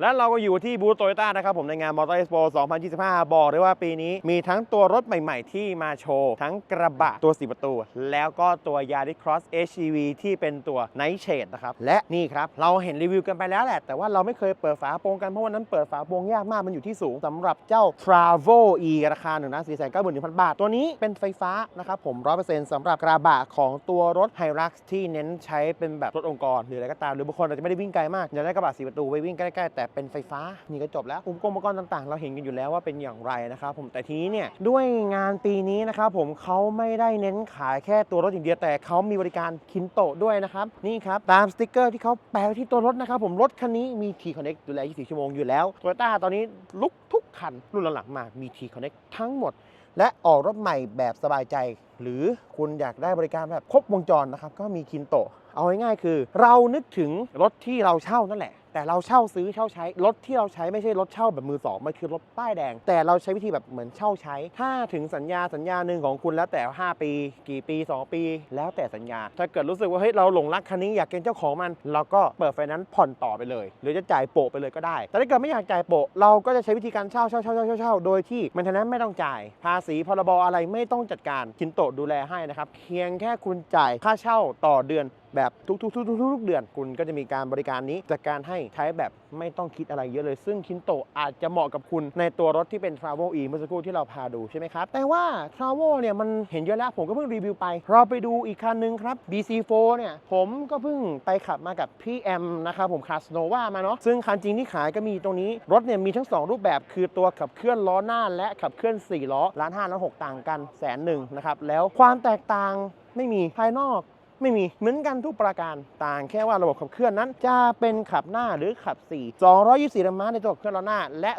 และเราก็อยู่ที่บูธโตโยต้านะครับผมในงานมอเตอร์เอ็กซ์โป2025 บอกเลยว่าปีนี้มีทั้งตัวรถใหม่ๆ ที่มาโชว์ ทั้งกระบะตัว 4 ประตู แล้วก็ตัวยาริสครอส HEV ที่เป็นตัวไนท์เชดนะครับ และนี่ครับ เราเห็นรีวิวกันไปแล้วแหละ แต่ว่าเราไม่เคยเปิดฝาโปรงกัน เพราะวันนั้นเปิดฝาโปรงยากมากมันอยู่ที่สูงสำหรับเจ้า Travo E ราคา1นึ่งล้านสี่แสนเก้าหมื่นพันบาท ตัวนี้เป็นไฟฟ้านะครับผม100%สำหรับกระบะของตัวรถ h i l u x ที่เน้นใช้เป็นแบบรถองค์กรหรืออะไรก็ตามหรือบางคนอาจจะไม่ได้วิ่งไกลมากอยากได้กระบะสีประตูไปวิ่งใกล้ๆแต่เป็นไฟฟ้า นี่ก็จบแล้วอุปกรณ์อุปกรณ์ต่างๆ เราเห็นกันอยู่แล้วว่าเป็นอย่างไรนะครับผมแต่ทีนี้เนี่ยด้วยงานปีนี้นะครับผมเขาไม่ได้เน้นขายแค่ตัวรถอย่างเดียวแต่เขามีบริการคินโตด้วยนะครับนี่ครับตามสติกเกอร์ที่เขาแปะที่ตัวรถนะครับผมรถคันนี้มี T-Connect ดูแล 24 ชั่วโมงอยู่แล้ว Toyota ตอนนี้ลุกทุกคันรุ่นหลังๆมามี T-Connect ทั้งหมดและออกรถใหม่แบบสบายใจ หรือคุณอยากได้บริการแบบครบวงจรนะครับ ก็มีคินโต เอาง่ายๆคือ เรานึกถึงรถที่เราเช่านั่นแหละ แต่เราเช่าซื้อเช่าใช้ รถที่เราใช้ไม่ใช่รถเช่าแบบมือสองมันคือรถป้ายแดง แต่เราใช้วิธีแบบเหมือนเช่าใช้ ถ้าถึงสัญญาสัญญาหนึ่งของคุณแล้วแต่ 5 ปี กี่ปี 2 ปี แล้วแต่สัญญา ถ้าเกิดรู้สึกว่าเฮ้ยเราหลงรักคันนี้อยากเป็นเจ้าของมัน เราก็เปิดไฟนนซ์ผ่อนต่อไปเลย หรือจะจ่ายโปะไปเลยก็ได้ แต่ถ้าเกิดไม่อยากจ่ายโปะเราก็จะใช้วิธีการเช่าเช่าเช่าเช่าเช่าเช่าโดยที่มันทนั้นไม่ต้องจ่าย ภาษีพรบอะไรไม่ต้องจัดการคินโตดูแลให้นะครับเพียงแค่คุณจ่ายค่าเช่าต่อเดือนแบบทุกๆๆๆๆเดือน คุณก็จะมีการบริการนี้จัดการให้ใช้แบบไม่ต้องคิดอะไรเยอะเลย ซึ่งคินโตอาจจะเหมาะกับคุณในตัวรถที่เป็น Travel E เมื่อสักครู่ที่เราพาดูใช่ไหมครับ แต่ว่า Travel เนี่ยมันเห็นเยอะแล้ว ผมก็เพิ่งรีวิวไป เราไปดูอีกคันหนึงครับ BC4 เนี่ยผมก็เพิ่งไปขับมากับพี่แอมนะครับผมคาสโนวามาเนาะซึ่งคันจริงที่ขายก็มีตรงนี้รถเนี่ยมีทั้ง 2 รูปแบบคือตัวขับเคลื่อนล้อหน้า และขับเคลื่อน4ล้อล้านห้าล้านหกต่างกันแสนหนึ่งนะครับแล้วความแตกต่างไม่มีภายนอก ไม่มีเหมือนกันทุกประการต่างแค่ว่าระบบขับเคลื่อนนั้น จะเป็นขับหน้าหรือขับ 4 224แรงม้าในตัวขับเคลื่อนล้อหน้า และ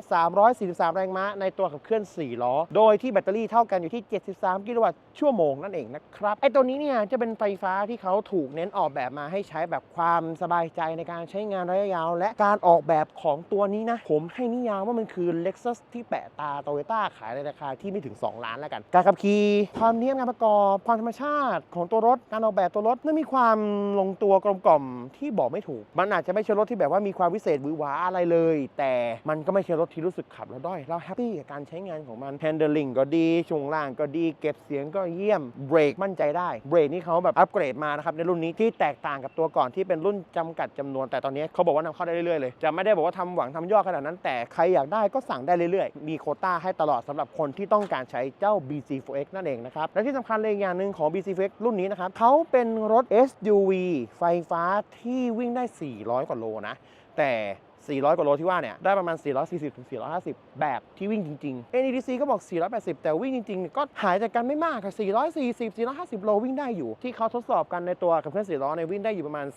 343 แรงม้าในตัวขับเคลื่อน 4 ล้อ โดยที่แบตเตอรี่เท่ากันอยู่ที่ 73 กิโลวัตต์ชั่วโมงนั่นเองนะครับไอตัวนี้เนี่ยจะเป็นไฟฟ้าที่เขาถูกเน้นออกแบบมาให้ใช้แบบความสบายใจในการใช้งานระยะยาว และการออกแบบของตัวนี้นะผมให้นิยามว่ามันคือ Lexus ที่แปะตา Toyota ขายในราคาที่ไม่ถึง 2 ล้านแล้วกัน การขับขี่ความเนียบงานประกอบความธรรมชาติของตัวรถการออกแบบตัวรถนั้นมีความลงตัวกลมกล่อมที่บอกไม่ถูก มันอาจจะไม่ใช่รถที่แบบว่ามีความวิเศษวือหวาอะไรเลย แต่มันก็ไม่ใช่รถที่รู้สึกขับแล้วด้อย เราแฮปปี้กับการใช้งานของมัน handling ก็ดีช่วงล่างก็ดี เก็บเสียงก็เยี่ยมเบรกมั่นใจได้เบรกนี่เขาแบบอัปเกรดมานะครับในรุ่นนี้ที่แตกต่างกับตัวก่อนที่เป็นรุ่นจำกัดจำนวน แต่ตอนนี้เขาบอกว่านำเข้าได้เรื่อยๆเลยจะไม่ได้บอกว่าทำหวังทำยอดขนาดนั้น แต่ใครอยากได้ก็สั่งได้เรื่อยๆ มีโคต้าให้ตลอดสำหรับคนที่ต้องการใช้เจ้า BC4X นั่นเองนะครับและที่สำคัญเลยอย่างหนึ่งของ BC4X รุ่นนี้นะครับเขาเป็นรถ SUV ไฟฟ้าที่วิ่งได้ 400 กว่าโลนะ แต่ 400 กว่าโลที่ว่าเนี่ย ได้ประมาณ 440ถึง450 แบบที่วิ่งจริงๆ NEDC ก็บอก 480 แต่วิ่งจริงๆ ก็หายจากกันไม่มากค่ะ440 450 โลวิ่งได้อยู่ ที่เขาทดสอบกันในตัวกับเครื่อง4ล้อในวิ่งได้อยู่ประมาณ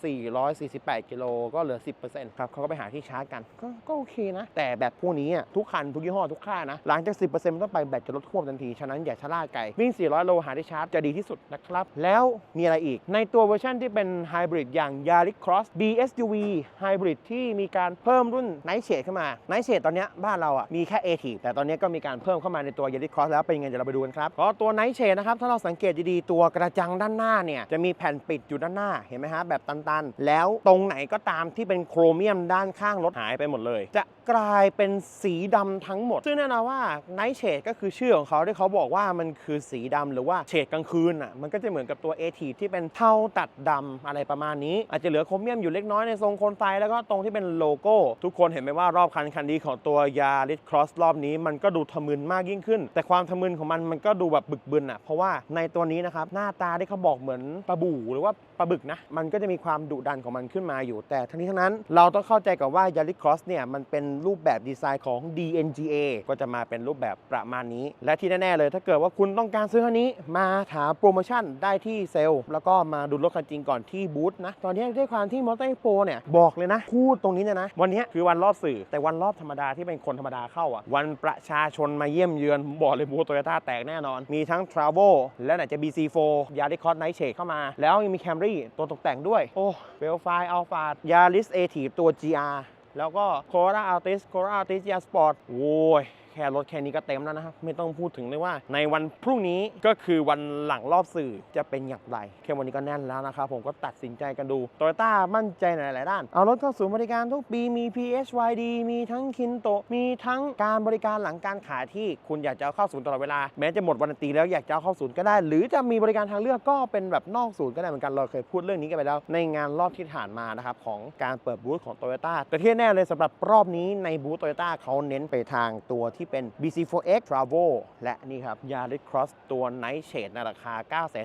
448 กิโลก็เหลือ 10%ครับเขาก็ไปหาที่ชาร์จกันก็ก็โอเคนะ แต่แบบพวกนี้อะทุกคันทุกยี่ห้อทุกค่ายนะหลังจาก 10%มันต้องไปแบตจะลดท่วมทันทีฉะนั้นอย่าชะล่าใจวิ่ง 400 โลหาที่ชาร์จจะดีที่สุดนะครับแล้วมีอะไรอีก ในตัวเวอร์ชันที่เป็นไฮบริดอย่าง Yaris Cross BSUV ไฮบริดที่มีการเพิ่มรุ่น Night Shade ขึ้นมา Night Shade ตอนนี้บ้านเราอะมีแค่ a t แต่ตอนนี้ก็มีการเพิ่มเข้ามาในตัว Yaris Cross แล้วเป็นยังไงเดี๋ยวเราไปดูกันครับก็ตัว Night Shade นะครับถ้าเราสังเกตดีๆตัวกระจังด้านหน้าเนี่ยจะมีแผ่นปิดอยู่ด้านหน้าเห็นไหมฮะแบบตันๆ แล้วตรงไหนก็ตามที่เป็นโครเมียมด้านข้างรถหายไปหมดเลย จะกลายเป็นสีดำทั้งหมด ซึ่งแน่นอนว่า Night Shade ก็คือชื่อของเขาที่เขาบอกว่ามันคือสีดำหรือว่าเฉดกลางคืนอะมันก็จะเหมือนกับตัว a t ที่เป็นเทาตัดดำอะไรประมาณนี้ อาจจะเหลือโครเมียมอยู่เล็กน้อยในทรงคนไฟแล้วก็ตรงที่เป็นโลโก้ทุกคนเห็นไหมว่ารอบคันคันนี้ของตัวยาริสครอสรอบนี้มันก็ดูทะมึนมากยิ่งขึ้น แต่ความทะมึนของมันมันก็ดูแบบบึกบึนอะเพราะว่าในตัวนี้นะครับหน้าตาที่เขาบอกเหมือนปลาบู่หรือว่าปลาบึกนะมันก็จะมีความดุดันของมันขึ้นมาอยู่ แต่ทั้งนี้ทั้งนั้นเราต้องเข้าใจกับว่ายาริสครอสเนี่ยมันเป็นรูปแบบดีไซน์ของ DNGA ก็จะมาเป็นรูปแบบประมาณนี้ และที่แน่ๆเลย ถ้าเกิดว่าคุณต้องการซื้อคันนี้มาถามโปรโมชั่นได้ที่เซลล์แล้วก็มาดูรถคันจริงก่อนที่บูธนะตอนนี้ด้วยความที่มอเตอร์โปรเนี่ยบอกเลยนะพูดตรงนี้เนี่ยนะวันนี้คือวันรอบสื่อ แต่วันรอบธรรมดาที่เป็นคนธรรมดาเข้าอะวันประชาชนมาเยี่ยมเยือนผมบอกเลยบูธโตโยต้าแตกแน่นอน มีทั้ง Travel และไหนจะ BC4 ยาริคอ s ไนท์เชเข้ามา แล้วยังมี Camry ตัวตกแต่งด้วย โอ้เวลไฟอัลฟาดยาริสเอทีตัว GR แล้วก็ Corolla Altis Corolla Altis GR Sport โว้ย แค่รถแค่นี้ก็เต็มแล้วนะครับ ไม่ต้องพูดถึงเลยว่า ในวันพรุ่งนี้ก็คือวันหลังรอบสื่อจะเป็นอย่างไร แค่วันนี้ก็แน่นแล้วนะครับ ผมก็ตัดสินใจกันดูโตโยต้ามั่นใจในหลายด้าน เอารถเข้าศูนย์บริการทุกปีมี PHYD มีทั้งคินโตมีทั้งการบริการหลังการขายที่คุณอยากจะเข้าศูนย์ตลอดเวลาแม้จะหมดวันตีแล้วอยากจะเข้าศูนย์ก็ได้ หรือจะมีบริการทางเลือกก็เป็นแบบนอกศูนย์ก็ได้เหมือนกันเราเคยพูดเรื่องนี้กันไปแล้ว ในงานรอบที่ผ่านมานะครับของการเปิดบูธของ Toyota แต่ที่แน่เลยสำหรับรอบนี้ในบูธ Toyota เขาเน้นไปทางตัวทที่เป็น BC4X Travo และนี่ครับ Yaris Cross ตัว Night Shade ในราคา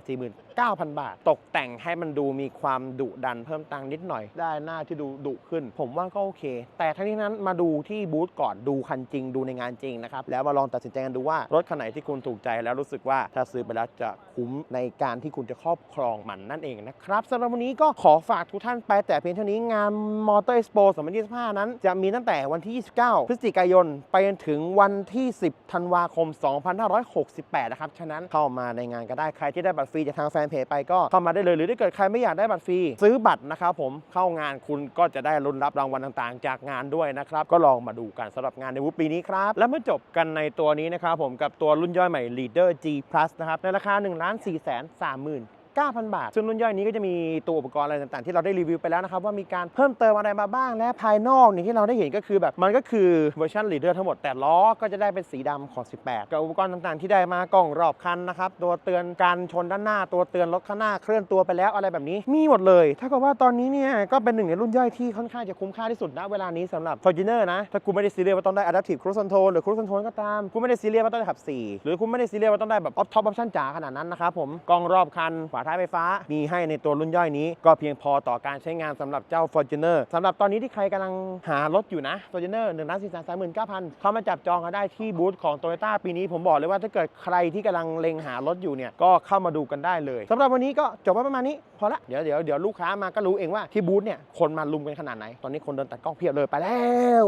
949,000 บาท ตกแต่งให้มันดูมีความดุดันเพิ่มตังนิดหน่อย ได้หน้าที่ดูดุขึ้น ผมว่าก็โอเค แต่ทั้งนี้นั้นมาดูที่บูธก่อนดูคันจริงดูในงานจริงนะครับ แล้วมาลองตัดสินใจกันดูว่ารถคันไหนที่คุณถูกใจแล้วรู้สึกว่าถ้าซื้อไปแล้วจะคุ้มในการที่คุณจะครอบครองมันนั่นเองนะครับสำหรับวันนี้ก็ขอฝากทุกท่านไปแต่เพียงเท่านี้งาน Motor Expo 2025 นั้น จะมีตั้งแต่วันที่ 29 พฤศจิกายนไปจนถึงวันันที่ 10 ธันวาคม 2568 นะครับ ฉะนั้นเข้ามาในงานก็ได้ ใครที่ได้บัตรฟรีจากทางแฟนเพจไปก็เข้ามาได้เลย หรือถ้าเกิดใครไม่อยากได้บัตรฟรี ซื้อบัตรนะครับผม เข้างานคุณก็จะได้ลุ้นรับรางวัลต่างๆ จากงานด้วยนะครับ ก็ลองมาดูกันสำหรับงานในวุฒิปีนี้ครับ และเมื่อจบกันในตัวนี้นะครับผมกับตัวรุ่นย่อยใหม่ Leader G Plus นะครับ ในราคา 1 4 3 3 0 0 0 9,000 บาท ซึ่งรุ่นย่อยนี้ก็จะมีตัวอุปกรณ์อะไรต่างๆ ที่เราได้รีวิวไปแล้วนะครับว่ามีการเพิ่มเติมอะไรมาบ้างและภายนอกนี่ที่เราได้เห็นก็คือแบบมันก็คือเวอร์ชันลีดเดอร์ทั้งหมดแต่ล้อก็จะได้เป็นสีดำของ18 กับอุปกรณ์ต่างๆ ที่ได้มากล่องรอบคันนะครับตัวเตือนการชนด้านหน้าตัวเตือนรถข้างหน้าเคลื่อนตัวไปแล้วอะไรแบบนี้มีหมดเลยถ้ากับว่าตอนนี้เนี่ยก็เป็นหนึ่งในรุ่นย่อยที่ค่อนข้างจะคุ้มค่าที่สุดณเวลานี้สำหรับ Fortuner นะถ้าคุณไม่ได้ซีเรียสว่าต้องได้ Adaptive Cruise Control หรือ Cruise Control ก็ตามคุณไม่ได้ซีเรียสว่าต้องได้ขับสี่หรือคุณไม่ได้ซีเรียสว่าต้องได้แบบออฟท็อปออปชั่นจ๋าขนาดนั้นนะครับผมกล้องรอบคันฝาท้ายไฟฟ้า มีให้ในตัวรุ่นย่อยนี้ ก็เพียงพอต่อการใช้งานสำหรับเจ้า Fortuner สำหรับตอนนี้ที่ใครกำลังหารถอยู่นะ Fortuner 1 4 3 3 9 0 0 0เข้ามาจับจองกันได้ที่บูธของ Toyota ปีนี้ผมบอกเลยว่าถ้าเกิดใครที่กำลังเล็งหารถอยู่เนี่ยก็เข้ามาดูกันได้เลยสำหรับวันนี้ก็จบไว้ประมาณนี้พอละเดี๋ยวเดี๋ยวเดี๋ยวลูกค้ามาก็รู้เองว่าที่บูธเนี่ยคนมาลุมกันขนาดไหนตอนนี้คนเดินตัดกล้องเพียบเลยไปแล้ว